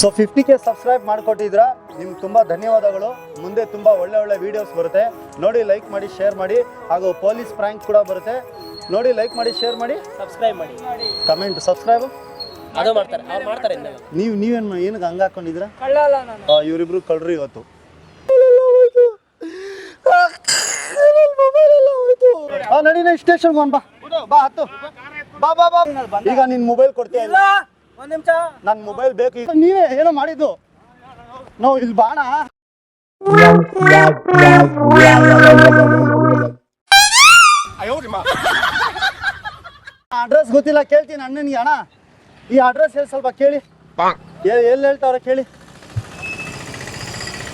So fifty K subscribe ಮಾಡಿಕೊಟ್ಟಿದ್ರ ನಿಮ್ಗೆ ತುಂಬ ಧನ್ಯವಾದಗಳು. ಮುಂದೆ ತುಂಬ ಒಳ್ಳೆ ಒಳ್ಳೆ ವೀಡಿಯೋಸ್ ಬರುತ್ತೆ. ನೋಡಿ ಲೈಕ್ ಮಾಡಿ ಶೇರ್ ಮಾಡಿ. ಹಾಗೂ ಪೊಲೀಸ್ ಪ್ರ್ಯಾಂಕ್ ಕೂಡ ಬರುತ್ತೆ. ನೋಡಿ ಲೈಕ್ ಮಾಡಿ ಶೇರ್ ಮಾಡಿ. ಸಬ್ಸ್ಕ್ರೈಬ್ ಮಾಡಿ. ಕಮೆಂಟ್ ಸಬ್ಸ್ಕ್ರೈಬ್ ಅದು ಮಾಡ್ತಾರೆ. ಅವ್ರು ಮಾಡ್ತಾರೆ ನೀವು ನೀವೇನು ಏನಕ್ಕೆ ಹಂಗೆ ಹಾಕೊಂಡಿದ್ರ ಕಳ್ಳ ಅಲ್ಲ ನಾನು ಇವರಿಬ್ರು ಕಳ್ರಿ ಇವತ್ತು. ನಡೀನ ನಡಿ ನಡಿ ಸ್ಟೇಷನ್ಗೆ ಹೋಗೋಣ ಬಾ ಬಾ ಹತ್ತು. ಬಾ ಬಾ ಬಾ. ಈಗ ನಿನ್ ಮೊಬೈಲ್ ಕೊಡ್ತೀಯ? ಇಲ್ಲ. ಒಂದ್ ನಿಮಿಷ. ನನ್ನ ಮೊಬೈಲ್ ಬೇಕು ಈಗ. ನೀವೇ ಏನೋ ಮಾಡಿದ್ದು. ನಾವು ಇಲ್ಲಿ ಬಾಣ. ಅಡ್ರೆಸ್ ಗೊತ್ತಿಲ್ಲ ಕೇಳ್ತೀನಿ ಅಣ್ಣನಿಗೆ ಅಣ್ಣ. ಈ ಅಡ್ರೆಸ್ ಹೇಳಿ ಸ್ವಲ್ಪ ಕೇಳಿ. ಎ- ಎಲ್ಲಿ ಹೇಳ್ತಾವ್ರ ಕೇಳಿ.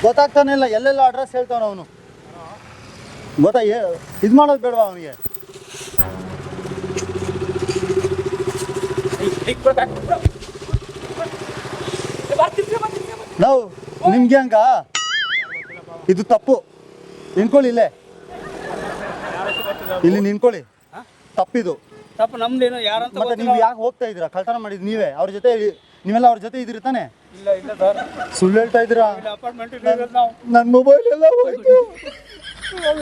ಗೊತ್ತಾಗ್ತಾನೆ ಇಲ್ಲ ಎಲ್ಲೆಲ್ಲ ಅಡ್ರೆಸ್ ಹೇಳ್ತಾವ್ನ ಅವನು. ಗೊತ್ತಾ ಇದು ಮಾಡೋದು ಬೇಡವಾ ಅವನಿಗೆ? ನಾವು ನಿಮ್ಗೆ ಹಂಗ? ಇದು ತಪ್ಪು. ನಿಂತ್ಕೊಳ್ಳಿ ಇಲ್ಲೇ. ಇಲ್ಲಿ ನಿಂತ್ಕೊಳ್ಳಿ. ತಪ್ಪಿದು. ತಪ್ಪು ನಮ್ದೇನು ಯಾರಂತ ಮತ್ತೆ ನೀವು ಯಾಕೆ ಹೋಗ್ತಾ ಇದ್ದೀರಾ? ಕಳ್ತನ ಮಾಡಿದ್ ನೀವೇ. ಅವ್ರ ಜೊತೆ ನೀವೆಲ್ಲ ಅವ್ರ ಜೊತೆ ಇದ್ರಿ ತಾನೆ? ಇಲ್ಲ ಇಲ್ಲ ಸರ್. ಸುಳ್ಳು ಹೇಳ್ತಾ ಇದ್ದೀರಾ? ಅಪಾರ್ಟ್ಮೆಂಟ್ ನನ್ನ ಮೊಬೈಲ್ ಎಲ್ಲ ಹೋಯ್ತು. ನಾವು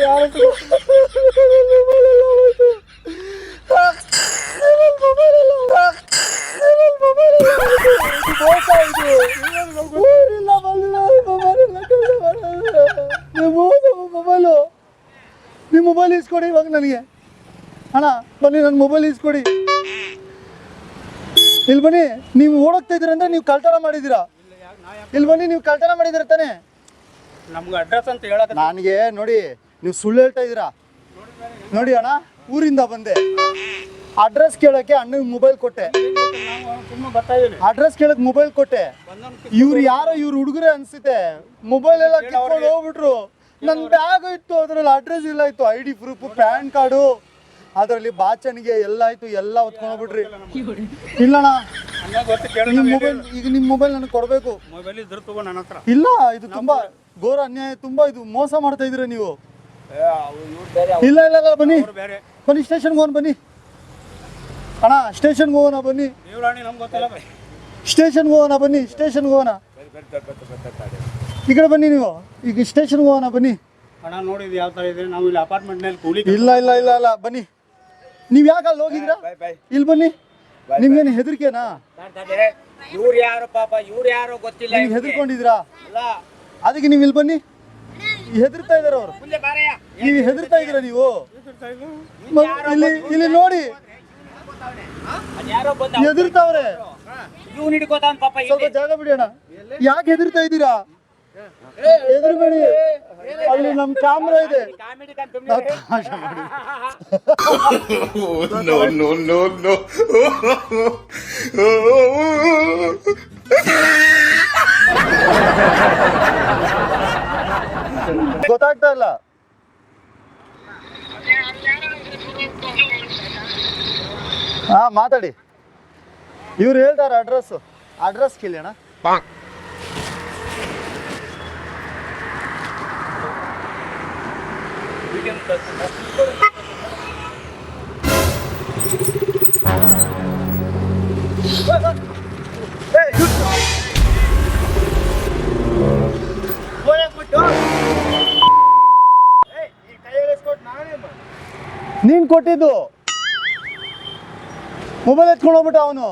ಮೊಬೈಲು ನಿಮ್ಮ ಮೊಬೈಲ್ ಇಸ್ಕೊಡಿ ಇವಾಗ ನನಗೆ ಅಣ್ಣ ಬನ್ನಿ ನನ್ನ ಮೊಬೈಲ್ ಇಸ್ಕೊಡಿ ಇಲ್ಲಿ ಬನ್ನಿ ನೀವು ಓಡೋಗ್ತಾ ಇದ್ದೀರ ಅಂದ್ರೆ ನೀವು ಕಳ್ತನ ಮಾಡಿದ್ದೀರಾ ಇಲ್ಲಿ ಬನ್ನಿ ನೀವು ಕಳ್ತನ ಮಾಡಿದ್ದೀರ ತಾನೆ ನಮ್ಗೆ ಅಡ್ರೆಸ್ ಅಂತ ಹೇಳಕ್ಕೆ ನನಗೆ ನೋಡಿ, ನೀವು ಸುಳ್ಳು ಹೇಳ್ತಾ ಇದ್ದೀರಾ? ನೋಡಿ ಅಣ್ಣ. ಊರಿಂದ ಬಂದೆ. ಅಡ್ರೆಸ್ ಕೇಳಕ್ಕೆ ಅಣ್ಣಗೆ ಮೊಬೈಲ್ ಕೊಟ್ಟೆ. ಅಡ್ರೆಸ್ ಕೇಳಕ್ ಮೊಬೈಲ್ ಕೊಟ್ಟೆ. ಇವ್ರು ಯಾರೋ ಇವ್ರು ಹುಡುಗರೇ ಅನ್ಸುತ್ತೆ. ಮೊಬೈಲ್ ಎಲ್ಲ ಕಿತ್ಕೊಂಡು ಹೋಗ್ಬಿಟ್ರು. ನನ್ನ ಬ್ಯಾಗ್ ಇತ್ತು ಅದ್ರಲ್ಲಿ ಅಡ್ರೆಸ್ ಇಲ್ಲ ಇತ್ತು. I D proof PAN card ಅದರಲ್ಲಿ ಬಾಚಣಿಗೆ ಎಲ್ಲ ಆಯ್ತು ಎಲ್ಲ ಹೊತ್ಕೊಂಡು ಹೋಗ್ಬಿಟ್ರಿ ಇಲ್ಲಣ್ಣ ನಿಮ್ಮ ಮೊಬೈಲ್ ಈಗ ನಿಮ್ಮ ಮೊಬೈಲ್ ನನಗೆ ಕೊಡಬೇಕು. ಇದ್ರೆ ಇಲ್ಲ ಇದು ತುಂಬಾ ಘೋರ ಅನ್ಯಾಯ ತುಂಬಾ ಇದು ಮೋಸ ಮಾಡ್ತಾ ಇದ್ದೀರಾ ನೀವು? ಇಲ್ಲ ಇಲ್ಲ ಇಲ್ಲ ಬನ್ನಿ. ಬನ್ನಿ ಸ್ಟೇಷನ್ಗೆ ಹೋಗೋಣ ಬನ್ನಿ. ಅಣ್ಣ ಸ್ಟೇಷನ್ಗೆ ಹೋಗೋಣ ಬನ್ನಿ. ದೇವರಾಣಿ ನಮ್ಗೆ ಗೊತ್ತಿಲ್ಲ ಬೈ. ಸ್ಟೇಷನ್ಗೆ ಹೋಗೋಣ ಬನ್ನಿ ಸ್ಟೇಷನ್ಗೆ ಹೋಗೋಣ. ಈ ಕಡೆ ಬನ್ನಿ ನೀವು. ಈಗ ಸ್ಟೇಷನ್ಗೆ ಹೋಗೋಣ ಬನ್ನಿ. ಅಣ್ಣ ನೋಡಿ ಯಾವ ಥರ ಇದೆ? ನಾವು ಇಲ್ಲಿ ಅಪಾರ್ಟ್ಮೆಂಟ್ನಲ್ಲಿ ಕೂಲಿ ಇಲ್ಲ ಇಲ್ಲ ಇಲ್ಲ ಇಲ್ಲ ಬನ್ನಿ. ನೀವು ಯಾಕೆ ಅಲ್ಲಿ ಹೋಗಿದ್ರ ಇಲ್ಲಿ ಬನ್ನಿ. ನಿಮ್ಗೇನು ಹೆದರಿಕೆನಾ? ಇವ್ರು ಯಾರು ಪಾಪ? ಇವ್ರು ಯಾರು ಗೊತ್ತಿಲ್ಲ ಇಲ್ಲ ಅದಕ್ಕೆ ನೀವು ಇಲ್ಲಿ ಬನ್ನಿ. ಹೆದರ್ತಾ ಇದಾರೆ ಅವರು. ಮುಂದೆ ಬಾರಯ್ಯ. ನೀವು ಹೆದರ್ತಾ ಇದೀರ ನೀವು? ಇಲ್ಲಿ ಇಲ್ಲಿ ನೋಡಿ. ಹೆದರ್ತಾವ್ರೆ ಇವ್ನು ಹಿಡ್ಕೋತಾನ ಪಾಪ ಸ್ವಲ್ಪ ಜಾಗ ಬಿಡಿ ಅಣ್ಣ ಯಾಕೆ ಹೆದರ್ತಾ ಇದ್ದೀರಾ? ಹೆದರ್ಬೇಡಿ ಅಲ್ಲಿ ನಮ್ ಕ್ಯಾಮ್ರಾ ಇದೆ. ಮಾಡಿ. ಗೊತ್ತಾಗ್ತಾ ಇಲ್ಲ? ಹಾ ಮಾತಾಡಿ. ಇವ್ರು ಹೇಳ್ತಾರ ಅಡ್ರೆಸ್ ಅಡ್ರೆಸ್ ಕೇಳಿಯಣ. ಅಣ್ಣ ಕೊಟ್ಟಿದ್ದು. ಮೊಬೈಲ್ ಎತ್ಕೊಂಡು ಹೋಗ್ಬಿಟ್ಟ ಅವನು.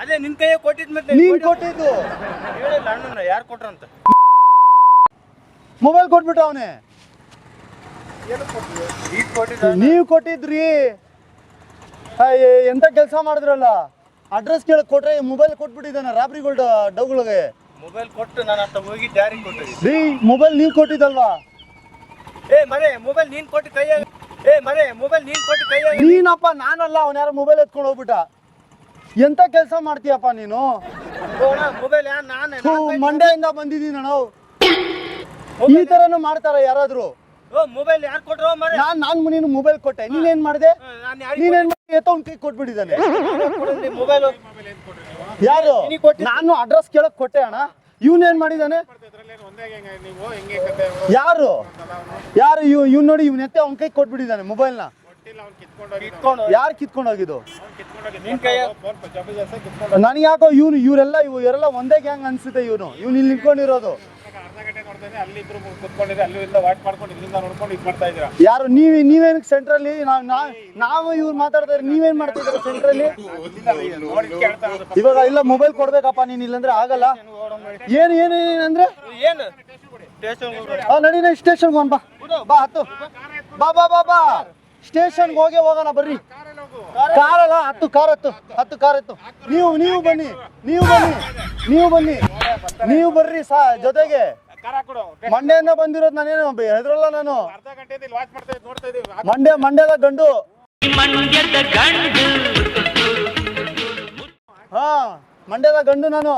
ಅದೇ ನಿನ್ ಕೈಯ ಕೊಟ್ಟಿದ್ ಮತ್ತೆ ನೀನ್ ಕೊಟ್ಟಿದ್ದು. ಹೇಳಿಲ್ಲ ಅಣ್ಣನ ಯಾರು ಕೊಟ್ರಂತ ಮೊಬೈಲ್ ಕೊಟ್ಬಿಟ್ಟ ಅವನೇ. ಈಗ ಕೊಟ್ಟಿದ್ದ ನೀವು ಕೊಟ್ಟಿದ್ರಿ. ಅಯ್ಯ, ಎಂತ ಕೆಲಸ ಮಾಡಿದ್ರಲ್ಲ? ಅಡ್ರೆಸ್ ಕೇಳಕ್ ಕೊಟ್ರೆ ಮೊಬೈಲ್ ಕೊಟ್ಬಿಟ್ಟಿದ್ದಾನೆ ರಾಬ್ರಿಗೋಲ್ಡ್ ಡೌಗಳಿಗೆ. ಮೊಬೈಲ್ ಕೊಟ್ಟು ನಾನು ಅಂತ ಹೋಗಿ ಜಾರಿಗೆ ಕೊಟ್ಟಿದ್ದೆ ರೀ ಮೊಬೈಲ್ ನೀವು ಕೊಟ್ಟಿದ್ದಲ್ವಾ? ಏ ಮನೆ ಮೊಬೈಲ್ ನೀನ್ ಕೊಟ್ಟು ಕೈಯಾಗ ಏ ಮರೆ ಮೊಬೈಲ್ ನೀನ್ ಕೊಟ್ಟು ಕೈಯಾಗ ನೀನಪ್ಪ ನಾನಲ್ಲ ಅವನ ಯಾರೋ ಮೊಬೈಲ್ ಎತ್ಕೊಂಡು ಹೋಗ್ಬಿಟ್ಟ. ಎಂತ ಕೆಲಸ ಮಾಡ್ತೀಯಪ್ಪ ನೀನು? ಮಂಡ್ಯದಿಂದ ಬಂದಿದ್ದೀನಿ ನಾವು ಈ ತರನು ಮಾಡ್ತಾರ ಯಾರಾದ್ರು? ಓ ಮೊಬೈಲ್ ಯಾರು ಕೊಟ್ರೋ ನಾನ್ ನಾನ್ ನೀನು ಮೊಬೈಲ್ ಕೊಟ್ಟೆ. ನೀನೇನ್ ಮಾಡ್ದೆ? ನೀನೇನ್ ಮಾಡಿ ಎತ್ತವ್ನ ಕೈ ಕೊಟ್ಬಿಟ್ಟಿದ್ದಾನೆ. ಮೊಬೈಲ್ ಯಾರು. ನಾನು ಅಡ್ರೆಸ್ ಕೇಳಕ್ ಕೊಟ್ಟೆ ಅಣ್ಣ. ಇವನೇನ್ ಮಾಡಿದಾನೆ? ಯಾರು? ಯಾರು? ಇವ್ ಇವ್ ನೋಡಿ ಇವ್ನ ಎತ್ತೆ ಅವ್ನ ಕೈ ಕೊಟ್ಬಿಟ್ಟಿದ್ದಾನೆ ಮೊಬೈಲ್ನ ಯಾರು ಕಿತ್ಕೊಂಡು ಹೋಗಿದ್ದು ನಿನ್ ನನಗೆ ಯಾಕೋ ಇವನು ಇವರೆಲ್ಲ ಇವು ಇವರೆಲ್ಲ ಒಂದೇ ಗ್ಯಾಂಗ್ ಅನ್ಸುತ್ತೆ ಇವನು. ಇವ್ನು ಇಲ್ಲಿ ನಿಂತ್ಕೊಂಡಿರೋದು. ಯಾರು? ನೀವ್ ಸೆಂಟರ್ ಸೆಂಟ್ರಲ್ಲಿ ನಾವು ಇವ್ರು ಮಾತಾಡ್ತಾ ನೀವೇನ್ ಮಾಡ್ತಾ ಇದ್ದೀರಾ ಸೆಂಟ್ರಲ್ಲಿ ಇವಾಗ ಇಲ್ಲ ಮೊಬೈಲ್ ಕೊಡ್ಬೇಕಪ್ಪ ನೀನ್ ಇಲ್ಲಂದ್ರೆ ಆಗಲ್ಲ. ಏನು ಏನು ಏನು ಅಂದ್ರೆ? ಏನು? ಸ್ಟೇಷನ್ ಆ ನಡೀನ ಸ್ಟೇಷನ್ಗೆ ಹೋಗೋಣ ಬಾ. ಬಾ ಹತ್ತು. ಬಾ ಬಾ ಬಾ ಬಾ. ಸ್ಟೇಷನ್ಗೆ ಹೋಗಿ ಹೋಗೋಣ ಬರ್ರಿ. ಕಾರಲ್ಲ ಹತ್ತು ಕಾರ್ ಹತ್ತು. ಹತ್ತು ಕಾರ್ ಹತ್ತು. ನೀವು ನೀವು ಬನ್ನಿ ನೀವು ಬನ್ನಿ ನೀವು ಬನ್ನಿ. ನೀವು ಬರ್ರಿ ಸಾ ಜೊತೆಗೆ. ಮಂಡೆಯಿಂದ ಬಂದಿರೋದು ನಾನೇನು ಹೆದ್ರಲ್ಲ ನಾನು. ಮಂಡ್ಯ ಮಂಡ್ಯದ ಗಂಡು. ಹಾ ಮಂಡ್ಯದ ಗಂಡು ನಾನು.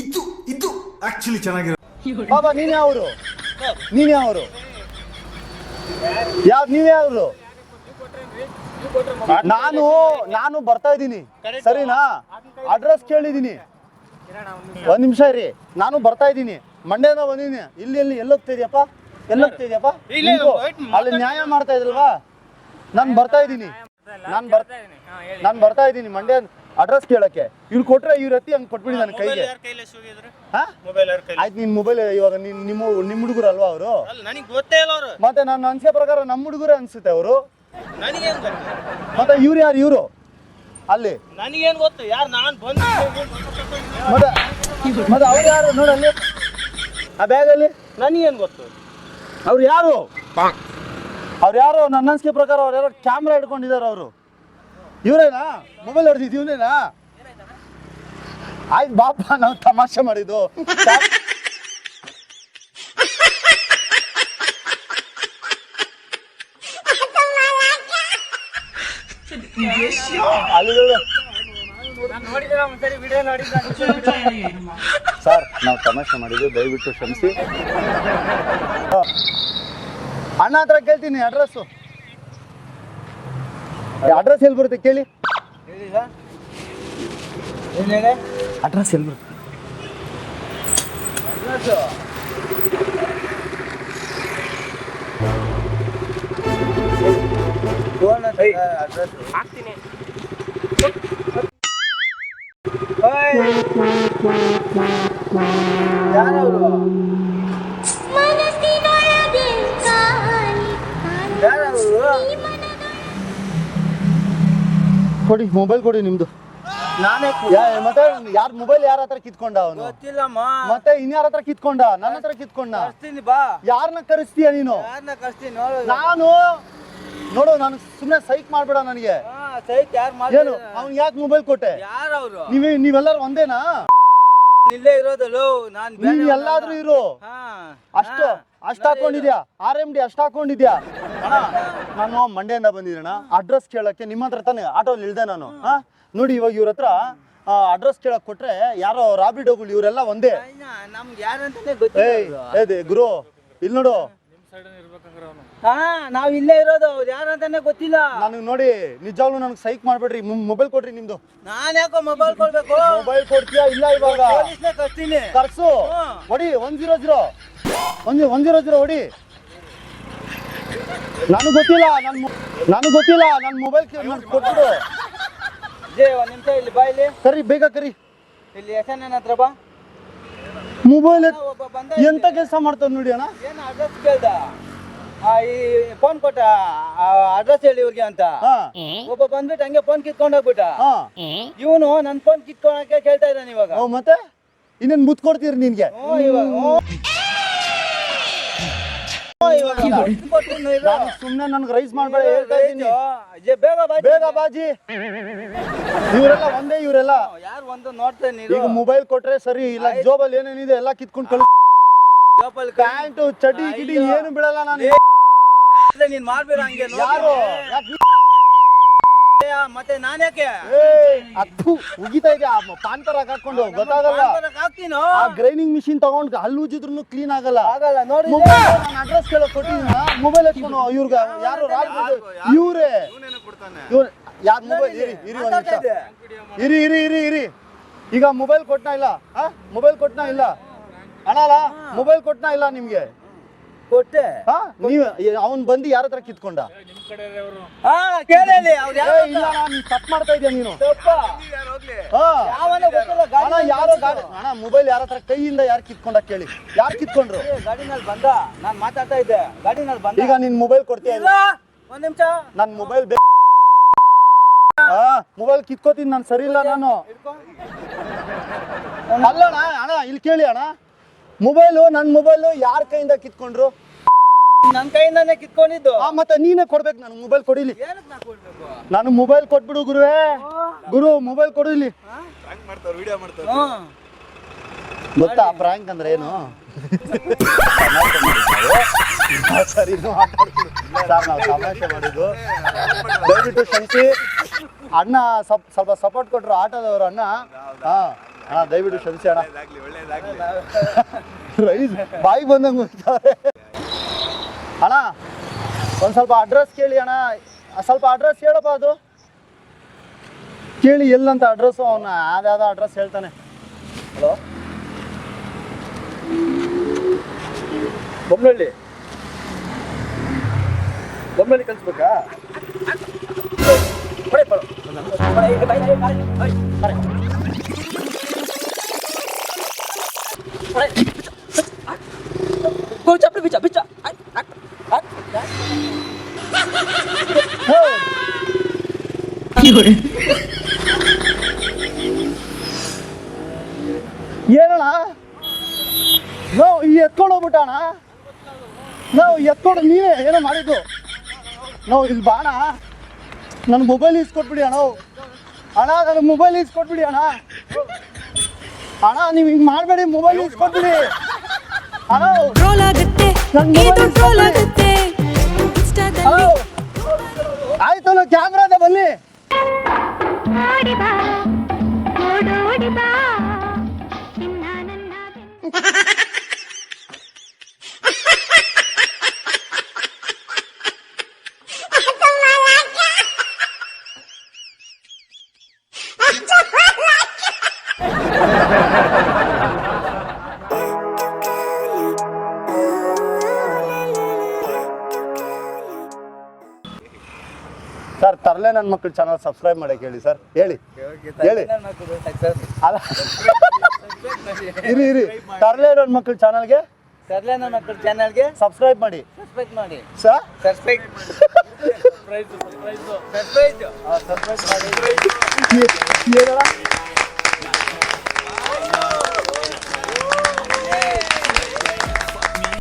ಇದು ಇದು ಆಕ್ಚುಲಿ ಚೆನ್ನಾಗಿರೋ ಬಾಬಾ ನೀನೇ ಯಾವ್ರು ನೀನೇ ಯಾವ್ರು ಯಾವ ನೀವ್ ಯಾವ್ರು ನಾನು ನಾನು ಬರ್ತಾ ಇದ್ದೀನಿ. ಸರಿನಾ? ಅಡ್ರೆಸ್ ಕೇಳಿದ್ದೀನಿ. ಒಂದ್ ನಿಮಿಷ ಇರಿ. ನಾನು ಬರ್ತಾ ಇದ್ದೀನಿ. ಮಂಡ್ಯದ ಬಂದಿದ್ದೀನಿ. ಇಲ್ಲಿ ಎಲ್ಲಿ ಎಲ್ಲಿ ಹೋಗ್ತಾ ಇದೆಯಪ್ಪ? ಎಲ್ಲಿ ಹೋಗ್ತಾ ಇದೆಯಪ್ಪ? ಅಲ್ಲಿ ನ್ಯಾಯ ಮಾಡ್ತಾ ಇದ್ರಲ್ವಾ? ನಾನು ಬರ್ತಾ ಇದ್ದೀನಿ. ನಾನು ನಾನು ಬರ್ತಾ ಇದ್ದೀನಿ. ಮಂಡ್ಯ ಅಡ್ರೆಸ್ ಕೇಳಕ್ಕೆ. ಇವ್ರು ಕೊಟ್ರೆ ಇವ್ರ ಹತ್ತಿ ಹಂಗೆ ಕೊಟ್ಬಿಡಿ ನನ್ನ ಮೊಬೈಲ್ ಕೈಗೆ. ಹಾ? ಮೊಬೈಲ್ ಯಾರ ಕೈಲಿ? ಆಯ್ತು ನಿನ್ ಮೊಬೈಲ್ ಇವಾಗ ನಿನ್ ನಿಮ್ಮ ನಿಮ್ಮ ಹುಡುಗರು ಅಲ್ವಾ ಅವರು? ಅಲ್ಲ ನನಗೆ ಗೊತ್ತೇ ಇಲ್ಲ ಅವರು. ಮತ್ತೆ ನಾನು ಅನ್ಸೋ ಪ್ರಕಾರ ನಮ್ಮ ಹುಡುಗರೇ ಅನ್ಸುತ್ತೆ ಅವರು. ಮತ್ತೆ ಇವ್ರು ಯಾರು ಇವರು? ಅಲ್ಲಿ. ನನಗೇನು ಗೊತ್ತು? ಯಾರು ನಾನು ಬಂದು ಮತ್ತೆ ಮತ್ತೆ ಅವ್ರು ಯಾರು? ನೋಡಲ್ಲಿ ಆ ಬ್ಯಾಗಲ್ಲಿ ನನಗೇನು ಗೊತ್ತು? ಅವ್ರು ಯಾರು? ಅವ್ರು ಯಾರು? ನನ್ನ ಅನ್ಸಿಕೆ ಪ್ರಕಾರ ಅವ್ರು ಯಾರೋ? ಕ್ಯಾಮ್ರಾ ಹಿಡ್ಕೊಂಡಿದ್ದಾರೆ ಅವರು. ಇವರೇನಾ? ಮೊಬೈಲ್ ಹೊಡೆದಿದ್ದು ಇವನೇನಾ? ಆಯ್ತು ಬಾಪ ನಾವು ತಮಾಷೆ ಮಾಡಿದ್ದು. ಸರ್ ನಾವು ತಮಾಷೆ ಮಾಡಿದ್ದು ದಯವಿಟ್ಟು ಕ್ಷಮಿಸಿ. ಅಣ್ಣ ಹತ್ರ ಕೇಳ್ತೀನಿ ಅಡ್ರೆಸ್ಸು. ಅಡ್ರೆಸ್ ಎಲ್ಲಿ ಬರುತ್ತೆ ಕೇಳಿ. ಹೇಳಿ ಸರ್. ಏನೇನೆ ಅಡ್ರೆಸ್ ಎಲ್ಲಿ ಬರುತ್ತೆ? ಹಾಕ್ತೀನಿ. ಯಾರವರು? ಕೊಡಿ ಮೊಬೈಲ್ ಕೊಡಿ ನಿಮ್ದು. ನಾನೇ ಮತ್ತೆ ಯಾರ್ ಮೊಬೈಲ್ ಯಾರ ಹತ್ರ ಕಿತ್ಕೊಂಡ ಅವನು? ಗೊತ್ತಿಲ್ಲಮ್ಮ. ಮತ್ತೆ ಇನ್ಯಾರ ಹತ್ರ ಕಿತ್ಕೊಂಡ? ನನ್ನ ಹತ್ರ ಕಿತ್ಕೊಂಡ? ಬಾ. ಯಾರನ್ನ ಕರೆಸ್ತೀಯ ನೀನು? ಯಾರನ್ನ ನಾನು? ನೋಡು ನಾನು ಸುಮ್ಮನೆ ಸೈಕ್ ಮಾಡ್ಬೇಡ ನನಗೆ. ಸೈಕ್ ಯಾರು ಏನು ಅವ್ನ್ ಯಾಕೆ ಮೊಬೈಲ್ ಕೊಟ್ಟೆ? ಯಾರವರು ನೀವೇ ನೀವೆಲ್ಲರೂ ಒಂದೇನಾ? ಇಲ್ಲೇ ಇರೋದಲ್ಲೋ? ನಾನು ಎಲ್ಲಾದ್ರೂ ಇರು. ಅಷ್ಟು ಅಷ್ಟು ಹಾಕೊಂಡಿದ್ಯಾ? ಆರ್ ಎಂ ಡಿ ಅಷ್ಟು ಹಾಕೊಂಡಿದ್ಯಾ? ನಾನು ಮಂಡ್ಯದಿಂದ ಬಂದಿದ್ದೀನ ಅಡ್ರೆಸ್ ಕೇಳಕ್ಕೆ ನಿಮ್ಮ ಹತ್ರ ತಾನೆ ಆಟೋ ನಿಲ್ದೆ ನಾನು. ಹಾ? ನೋಡಿ ಇವಾಗ ಇವ್ರ ಹತ್ರ ಅಡ್ರೆಸ್ ಕೇಳಕ್ ಕೊಟ್ರೆ ಯಾರೋ ರಾಬಿ ರಾಬಿಡೋಗಳು ಇವರೆಲ್ಲ ಒಂದೇ. ನಮ್ಗೆ ಯಾರಂತಾನೆ ಏಯ್ ಏದೇ ಗುರು ಇಲ್ಲಿ ನೋಡು. ಹಾ ನಾವ್ ಇಲ್ಲೇ ಇರೋದು ಅವ್ರು ಯಾರಂತಾನೆ ಗೊತ್ತಿಲ್ಲ. ನನಗೆ ನೋಡಿ ನಿಜವಾಗ್ಲೂ ನನಗೆ ಸೈಕ್ ಮಾಡ್ಬೇಡ್ರಿ ಮೊಬೈಲ್ ಕೊಡ್ರಿ ನಿಮ್ದು. ನಾನ್ ಯಾಕೋ ಮೊಬೈಲ್ ಕೊಡ್ಬೇಕು? ಮೊಬೈಲ್ ಕೊಡ್ತೀಯಾ ಇಲ್ಲ ಇವಾಗ? ಪೊಲೀಸ್ನೇ ಕರ್ಸು. ಹೊಡಿ ಒನ್ ಜೀರೋ ಜೀರೋ ಒಂದು ಒನ್ ಜೀರೋ ಜೀರೋ ಹೊಡಿ. ನನಗೆ ಗೊತ್ತಿಲ್ಲ ನನ್ನ ನನಗೆ ಗೊತ್ತಿಲ್ಲ ನನ್ನ ಮೊಬೈಲ್ ಕೊಟ್ಟು ಜೇ ಒಂದ್ ನಿಮಿಷ ಇಲ್ಲಿ ಬಾ ಇಲ್ಲಿ. ಕರಿ ಬೇಗ ಕರಿ. ಇಲ್ಲಿ ಎಸ್ ಎನ್ ಹತ್ರ ಬಾ. ಮೊಬೈಲ್ ಎಂತ ಕೆಲಸ ಮಾಡ್ತಾವ್ ನೋಡಿ ಅಣ್ಣ? ಏನು ಅಡ್ರೆಸ್ ಕೇಳ್ದ? ಆ, ಈ ಫೋನ್ ಕೊಟ್ಟ ಅಡ್ರೆಸ್ ಹೇಳಿ ಇವ್ರಿಗೆ ಅಂತ. ಒಬ್ಬ ಬಂದ್ಬಿಟ್ಟು ಹಂಗೆ ಫೋನ್ ಕಿತ್ಕೊಂಡ್ ಹೋಗ್ಬಿಟ್ಟ. ಇವನು ನನ್ ಫೋನ್ ಕಿತ್ಕೊಳಕ್ಕೆ ಕೇಳ್ತಾ ಇದ್ದಾನೆ ಇವಾಗ. ಮತ್ತೆ? ಇನ್ನೇನು ಮುತ್ ಕೊಡ್ತೀರಿ ನಿನ್ಗೆ ಇವಾಗ. ಹ್ಞೂ. ನನ್ಗೆ ರೈಸ್ ಮಾಡ್ಬೇಡ ಹೇಳ್ತಾ ಇದ್ದೀನಿ ಬೇಗ ಬಾ ಬೇಗ ಬಾಜಿ ಇವರೆಲ್ಲ ಒಂದೇ ಇವರೆಲ್ಲ ಯಾರು ಒಂದು ನೋಡ್ತೇನೆ ಈಗ ಮೊಬೈಲ್ ಕೊಟ್ರೆ ಸರಿ ಇಲ್ಲ ಜೋಬಲ್ ಏನೇನಿದೆ ಎಲ್ಲ ಕಿತ್ಕೊಂಡ್ ಕಳ್ ಜೋಬಲ್ ಪ್ಯಾಂಟು ಚಡಿ ಗಿಡಿ ಏನು ಬಿಡಲ್ಲ ನಾನು ನೀನ್ ಮಾಡ್ಬೇಡ ಹಂಗೆ. ಯಾರು ಮತ್ತೆ ನಾನ್ಯಾಕೆ ಏಯ್, ಅತ್ತು ಉಗಿತಾ ಇದೆ ಆ ಹಾಕೊಂಡು ಗೊತ್ತಾಗಲ್ಲ. ಹಾಕ್ತೀನೋ? ಆ ಗ್ರೈಂಡಿಂಗ್ ಮಿಷಿನ್ ತಗೊಂಡ್ ಹಲ್ಲು ಉಜಿದ್ರು ಕ್ಲೀನ್ ಆಗಲ್ಲ. ಆಗಲ್ಲ ನೋಡಿ ನಾನು ಅಡ್ರೆಸ್ ಕೇಳೋ ಕೊಟ್ಟಿದ್ದೀನ ಮೊಬೈಲ್ ಹಚ್ಕೊಂಡು ಇವ್ರಿಗೆ. ಯಾರು ಇವ್ರೆ? ಯಾರು ಮೊಬೈಲ್ ಇರಿ ಇರಿ ಒಂದ್ ನಿಮಿಷ. ಇರಿ ಇರಿ ಇರಿ ಇರಿ. ಈಗ ಮೊಬೈಲ್ ಕೊಟ್ನಾ ಇಲ್ಲ? ಆ? ಮೊಬೈಲ್ ಕೊಟ್ನಾ ಇಲ್ಲ? ಅಣ್ಣ ಮೊಬೈಲ್ ಕೊಟ್ನಾ ಇಲ್ಲ ನಿಮ್ಗೆ? ಕೊಟ್ಟೆ. ಹಾ ನೀವು ಅವ್ನ್ ಬಂದು ಯಾರ ಹತ್ರ ಕಿತ್ಕೊಂಡ? ಹಾ ಕೇಳಿ ಅವ್ರು ಯಾರು ಇಲ್ಲ ಅಣ್ಣ, ನೀನ್ ತಪ್ಪು ಮಾಡ್ತಾ ಇದೀಯ ನೀನು? ತಪ್ಪ. ಹಾ. ಯಾವನ ಗೊತ್ತಿಲ್ಲ ಗಾಡಿ ಅಣ್ಣ ಯಾರೋ ಗಾಡಿ ಅಣ್ಣ ಮೊಬೈಲ್ ಯಾರ ಹತ್ರ ಕೈಯಿಂದ ಯಾರು ಕಿತ್ಕೊಂಡ ಕೇಳಿ. ಯಾರು ಕಿತ್ಕೊಂಡ್ರು? ಗಾಡಿನಲ್ಲಿ ಬಂದ. ನಾನ್ ಮಾತಾಡ್ತಾ ಇದ್ದೆ. ಗಾಡಿನಲ್ಲಿ ಬಂದ. ಈಗ ನಿನ್ ಮೊಬೈಲ್ ಕೊಡ್ತೀಯ ಇಲ್ಲ ಒಂದ್ ನಿಮಿಷ. ನನ್ ಮೊಬೈಲ್ ಬೇ ಹಾ ಮೊಬೈಲ್ ಕಿತ್ಕೋತೀನಿ ನಾನು ಸರಿ ಇಲ್ಲ ನಾನು. ಅಲ್ಲಣ್ಣ ಅಣ್ಣ ಇಲ್ಲಿ ಕೇಳಿ ಅಣ್ಣ. ಮೊಬೈಲು ನನ್ನ ಮೊಬೈಲು ಯಾರ ಕೈಯಿಂದ ಕಿತ್ಕೊಂಡ್ರು? ನನ್ನ ಕೈಯಿಂದಾನೆ ಕಿತ್ಕೊಂಡಿದ್ದು. ಆ ಮತ್ತೆ ನೀನೇ ಕೊಡ್ಬೇಕು ನಾನು ಮೊಬೈಲ್ ಕೊಡಿಲಿ. ಏನಕ್ಕೆ ನಾ ಕೊಡ್ಬೇಕು? ನಾನು ಮೊಬೈಲ್ ಕೊಟ್ಬಿಡು ಗುರುವೇ. ಗುರು ಮೊಬೈಲ್ ಕೊಡಿಲಿ. ಹ್ಮ್. ಗೊತ್ತಾ ಪ್ರಾಂಕ್ ಅಂದ್ರೆ ಏನು? ಸರಿ ಸರ್ ನಾವು ತಮಾಷೆ ಮಾಡಿದ್ದು. ದಯವಿಟ್ಟು ಕ್ಷಮಿಸಿ. ಅಣ್ಣ ಸ್ವಲ್ಪ ಸ್ವಲ್ಪ ಸಪೋರ್ಟ್ ಕೊಟ್ರು ಆಟೋದವರು ಅಣ್ಣ. ಹಾ. ಅಣ್ಣ ದಯವಿಟ್ಟು ಕ್ಷಮಿಸಿ ಅಣ್ಣ ರೈಸ್ ಬಾಯಿ ಬಂದಂಗೆ ಅಣ್ಣ ಒಂದು ಸ್ವಲ್ಪ ಅಡ್ರೆಸ್ ಕೇಳಿ ಅಣ್ಣ. ಸ್ವಲ್ಪ ಅಡ್ರೆಸ್ ಹೇಳಪ್ಪ ಅದು. ಕೇಳಿ ಎಲ್ಲಂತ ಅಡ್ರೆಸ್ಸು ಅವನ್ನ ಯಾವ್ದಾವ್ದೋ ಅಡ್ರೆಸ್ ಹೇಳ್ತಾನೆ. ಹಲೋ ಬೊಮ್ಮನಹಳ್ಳಿ ಬೊಮ್ಮನಹಳ್ಳಿ ಕಳಿಸ್ಬೇಕಾ? ಬರೀ ಬರೋ. ಬರೀ. ಹೇ. ಏನಣ್ಣ? ನಾವು ಈ ಎತ್ಕೊಂಡು ಹೋಗ್ಬಿಟ್ಟಣ. ನಾವು ಎತ್ಕೊಂಡು ನೀವೇ ಏನೋ ಮಾಡಿದ್ದು. ನಾವು ಇಲ್ಲಿ ಬಾಣ. ನನ್ನ ಮೊಬೈಲ್ ಇಸ್ಕೊಟ್ಬಿಡಿ ಅಣ್ಣ ಅಣ್ಣ ನನ್ನ ಮೊಬೈಲ್ ಇಸ್ಕೊಟ್ಬಿಡಿ ಅಣ್ಣ. ಅಣ್ಣ ನೀವು ಹಿಂಗ್ ಮಾಡಬೇಡಿ ಮೊಬೈಲ್ ಇಸ್ಕೊಟ್ಬಿಡಿ ಅಣ್ಣ ಟ್ರೋಲ್ ಆಗುತ್ತೆ. ಇದು ಟ್ರೋಲ್. ಆಗುತ್ತೆ. ಇನ್ಸ್ಟಾದಲ್ಲಿ ಆಯ್ತು ನಾವು ಕ್ಯಾಮ್ರಾದ ಬನ್ನಿ. ಓಡಿ ಬಾ ಓಡೋಡಿ ಬಾ. ಚಿನ್ನ ನನ್ನ ನನ್ನ ಮಕ್ಕಳು ಚಾನಲ್ ಸಬ್ಸ್ಕ್ರೈಬ್ ಮಾಡಕ್ಕೆ ಹೇಳಿ ಸರ್ ಹೇಳಿ ಹೇಳಿ ಅಲ್ಲ ಇರಿ ಇರಿ ತರಲೆ ನನ್ನ ಮಕ್ಕಳು ಚಾನಲ್ಗೆ ತರಲೆ ನನ್ನ ಮಕ್ಕಳು ಚಾನಲ್ಗೆ ಸಬ್ಸ್ಕ್ರೈಬ್ ಮಾಡಿ ಸಬ್ಸ್ಕ್ರೈಬ್ ಮಾಡಿ ಸರ್ ಸಬ್ಸ್ಕ್ರೈಬ್ ಸಬ್ಸ್ಕ್ರೈಬ್ ಸಬ್ಸ್ಕ್ರೈಬ್ ಮಾಡಿ